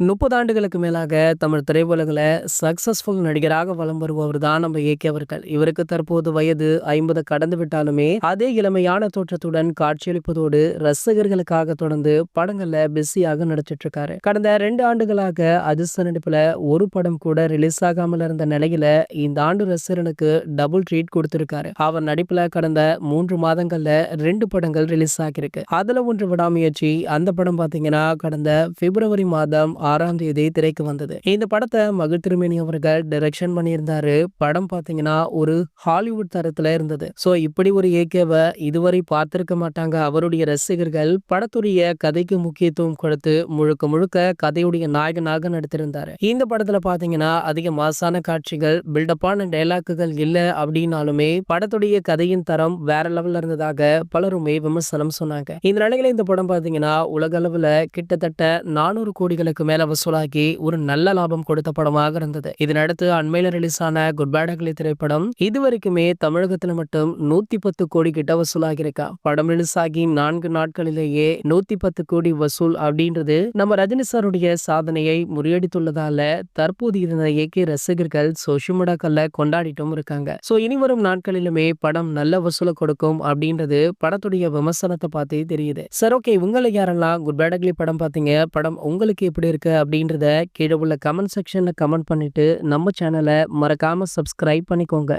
முப்பது ஆண்டுகளுக்கு மேலாக தமிழ் திரையுலகில் சக்சஸ்ஃபுல் நடிகராக வலம் வருபவர் தான் நம்ம ஏகே அவர்கள். இவருக்கு தற்போது வயது ஐம்பது கடந்து விட்டாலுமே அதே இளமையான தோற்றத்துடன் காட்சியளிப்பதோடு ரசிகர்களுக்காக தொடர்ந்து படங்கள்ல பிஸியாக நடிச்சிட்டு இருக்காரு கடந்த ரெண்டு ஆண்டுகளாக அதிர்ஷ்ட நடிப்புல ஒரு படம் கூட ரிலீஸ் ஆகாமல் இருந்த நிலையில இந்த ஆண்டு ரசிகனுக்கு டபுள் ட்ரீட் கொடுத்திருக்காரு. அவர் நடிப்புல கடந்த மூன்று மாதங்கள்ல ரெண்டு படங்கள் ரிலீஸ் ஆகியிருக்கு. அதுல ஒன்று விடாமுயற்சி அந்த படம் பாத்தீங்கன்னா கடந்த பிப்ரவரி மாதம் ஆறாம் தேதி திரைக்கு வந்தது. இந்த படத்தை மகிழ் திருமேனி அவர்கள் டைரக்ஷன் பண்ணியிருந்தாரு. படம் பார்த்தீங்கன்னா ஒரு ஹாலிவுட் தரத்துல இருந்தது. சோ இப்படி ஒரு ஏகேவை இதுவரை பார்த்திருக்க மாட்டாங்க. அவருடைய ரசிகர்கள் படத்துடைய கதைக்கு முக்கியத்துவம் கொடுத்து முழுக்க முழுக்க கதையுடைய நாயகனாக நடித்திருந்தாரு. இந்த படத்துல பாத்தீங்கன்னா அதிக மாசான காட்சிகள் பில்டப்பான டைலாக்குகள் இல்ல அப்படின்னாலுமே படத்துடைய கதையின் தரம் வேற லெவல்ல இருந்ததாக பலருமே விமர்சனம் சொன்னாங்க. இந்த நிலையில இந்த படம் பாத்தீங்கன்னா உலக அளவுல கிட்டத்தட்ட நானூறு கோடிகளுக்கு மேல வசூலாகி ஒரு நல்ல லாபம் கொடுத்த படமாக இருந்தது. இதனடுத்து அண்மையில ரிலீஸ் ஆன குட் பேட் அக்லி திரைப்படம் இதுவரைக்குமே தமிழகத்துல மட்டும் நூத்தி பத்து கோடி கிட்ட வசூலாகி இருக்கா படம் ரிலீஸ் ஆகி நான்கு நாட்களிலேயே நூத்தி பத்து கோடி வசூல் அப்படின்றது நம்ம ரஜினி சாருடைய சாதனையை முறியடித்துள்ளதால தற்போது இருந்த இயக்கிய ரசிகர்கள் சோஷியல் மீடியாக்கள்ல கொண்டாடிட்டும் இருக்காங்க. சோ இனி வரும் நாட்களிலுமே படம் நல்ல வசூலை கொடுக்கும் அப்படின்றது படத்துடைய விமர்சனத்தை பார்த்தே தெரியுது. சார் ஓகே உங்களை யாரெல்லாம் குட் பேட் அக்லி படம் பார்த்தீங்க? படம் உங்களுக்கு எப்படி இருக்கு? அப்படின்றத கீழே உள்ள கமெண்ட் செக்ஷனில் கமெண்ட் பண்ணிட்டு நம்ம சேனலை மறக்காம சப்ஸ்கிரைப் பண்ணிக்கோங்க.